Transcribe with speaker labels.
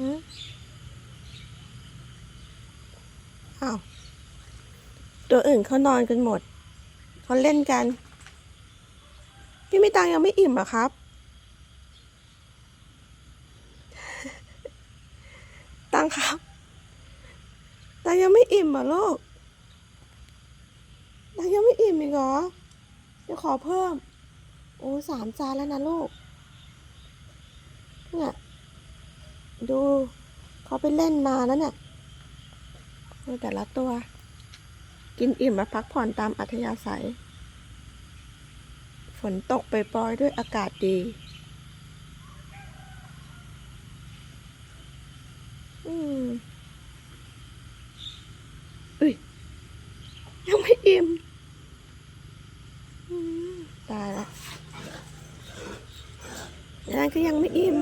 Speaker 1: ฮะอ้าวตัวอื่นเขานอนกันหมด เขาเล่นกัน พี่มิตังยังไม่อิ่มหรอะครับ ตังครับ ตังยังไม่อิ่มเหรอลูก ตังยังไม่อิ่มอีกเหรอจะขอเพิ่ม โอ้สามจานแล้วนะลูก เนี่ย ดูเขาไปเล่นมาแล้วเนี่ยดูแต่ละตัว กินอิ่มมาพักผ่อนตามอัธยาศัย ฝนตกไปปลอยด้วยอากาศดี อืมอุ้ยยังไม่อิ่มอืมตายละนั่นก็ยังไม่อิ่ม